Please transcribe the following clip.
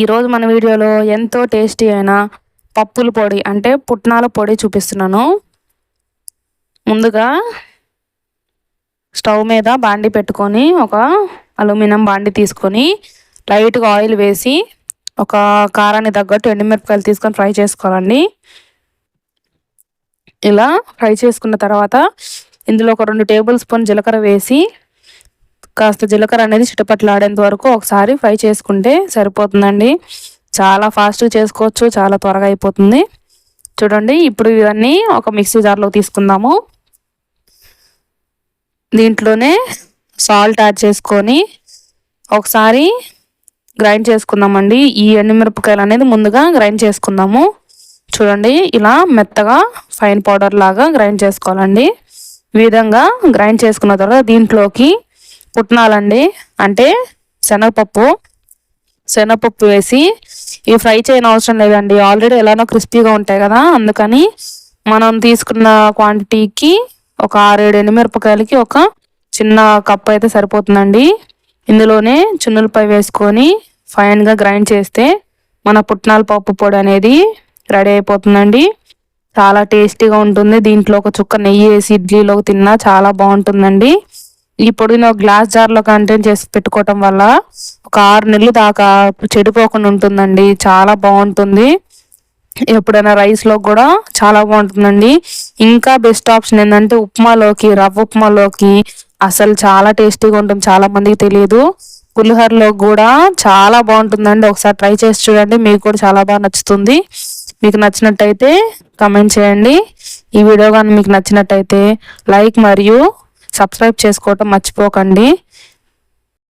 ఈరోజు మన వీడియోలో ఎంతో టేస్టీ అయిన పప్పుల పొడి అంటే పుట్నాల పొడి చూపిస్తున్నాను. ముందుగా స్టవ్ మీద బాండి పెట్టుకొని ఒక అల్యూమినియం బాండి తీసుకొని లైట్గా ఆయిల్ వేసి ఒక కారాన్ని తగ్గట్టు ఎండుమిరపకాయలు తీసుకొని ఫ్రై చేసుకోవాలండి. ఇలా ఫ్రై చేసుకున్న తర్వాత ఇందులో ఒక రెండు టేబుల్ స్పూన్ జీలకర్ర వేసి కాస్త జీలకర్ర అనేది చిటపట్లాడేంత వరకు ఒకసారి ఫ్రై చేసుకుంటే సరిపోతుందండి. చాలా ఫాస్ట్గా చేసుకోవచ్చు చాలా త్వరగా అయిపోతుంది. చూడండి ఇప్పుడు ఇవన్నీ ఒక మిక్సీ జార్లో తీసుకుందాము. దీంట్లోనే సాల్ట్ యాడ్ చేసుకొని ఒకసారి గ్రైండ్ చేసుకుందామండి. ఈ ఎండుమిరపకాయలు అనేది ముందుగా గ్రైండ్ చేసుకుందాము. చూడండి ఇలా మెత్తగా ఫైన్ పౌడర్ లాగా గ్రైండ్ చేసుకోవాలండి. ఈ విధంగా గ్రైండ్ చేసుకున్న తర్వాత దీంట్లోకి పుట్నాలండి. అంటే శనగపప్పు శనగపప్పు వేసి ఇవి ఫ్రై చేయని అవసరం లేదండి. ఆల్రెడీ ఎలానో క్రిస్పీగా ఉంటాయి కదా అందుకని మనం తీసుకున్న క్వాంటిటీకి ఒక ఆరేడు ఎండుమిరపకాయలకి ఒక చిన్న కప్ అయితే సరిపోతుందండి. ఇందులోనే చున్నులపై వేసుకొని ఫైన్గా గ్రైండ్ చేస్తే మన పుట్నాల పప్పు పొడి అనేది రెడీ అయిపోతుందండి. చాలా టేస్టీగా ఉంటుంది. దీంట్లో ఒక చుక్క నెయ్యి వేసి ఇడ్లీలో తిన్నా చాలా బాగుంటుందండి. ఈ పొడిని ఒక గ్లాస్ జార్లో కంటైన్ చేసి పెట్టుకోవటం వల్ల ఒక ఆరు నెలలు దాకా చెడిపోకుండా ఉంటుందండి. చాలా బాగుంటుంది. ఎప్పుడైనా రైస్లో కూడా చాలా బాగుంటుందండి. ఇంకా బెస్ట్ ఆప్షన్ ఏంటంటే ఉప్మాలోకి రవ్వ ఉప్మాలోకి అసలు చాలా టేస్టీగా ఉంటుంది. చాలా మందికి తెలియదు. పులిహోరలో కూడా చాలా బాగుంటుందండి. ఒకసారి ట్రై చేసి చూడండి. మీకు కూడా చాలా బాగా నచ్చుతుంది. మీకు నచ్చినట్టయితే కమెంట్ చేయండి. ఈ వీడియో కానీ మీకు నచ్చినట్టయితే లైక్ మరియు సబ్స్క్రైబ్ చేసుకోవటం మర్చిపోకండి.